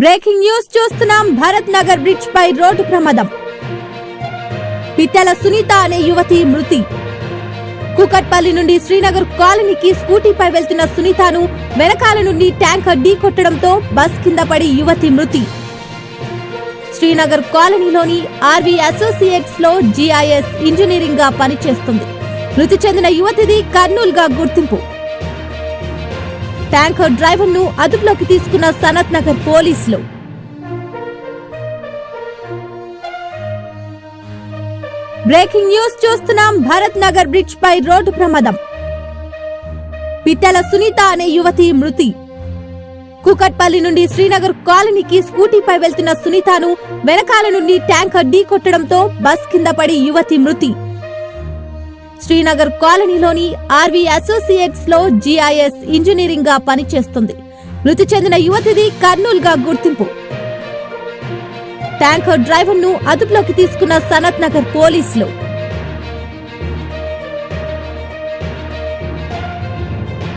Breaking news చూస్తున్నాం Bharat Nagar bridge పై road ప్రమాదం. పిట్టల సునీత అనే యువతి మృతి. కూకట్పల్లి నుండి శ్రీనగర్ కాలనీకి స్కూటీపై వెళ్తున్న సునీతను వెనకాల నుండి ట్యాంకర్ ఢీ కొట్టడంతో బస్ కింద పడి యువతి మృతి. శ్రీనగర్ కాలనీలోని ఆర్వి అసోసియేట్స్లో జిఐఎస్ ఇంజనీరింగ్గా పనిచేస్తుంది. మృతి చెందిన యువతిది కర్నూల్గా గుర్తింపు. ట్యాంకర్ డ్రైవర్ను అదుపులోకి తీసుకున్న సనత్ నగర్ పోలీసులు. బ్రేకింగ్ న్యూస్ చూస్తున్నాం భరత్ నగర్ బ్రిడ్జ్ పై రోడ్డు ప్రమాదం. పిట్టల సునీత అనే యువతి మృతి. కూకట్పల్లి నుండి శ్రీనగర్ కాలనీకి స్కూటీపై వెళ్తున్న సునీతను వెనకాల నుండి ట్యాంకర్ ఢీ కొట్టడంతో బస్ కింద పడి యువతి మృతి. శ్రీనగర్ కాలనీలోని ఆర్వి అసోసియేట్స్లో జిఐఎస్ ఇంజనీరింగ్గా పనిచేస్తుంది. మృతి చెందిన యువతిది కర్నూల్గా గుర్తింపు. ట్యాంకర్ డ్రైవర్ను అదుపులోకి తీసుకున్న సనత్ నగర్ పోలీసులు.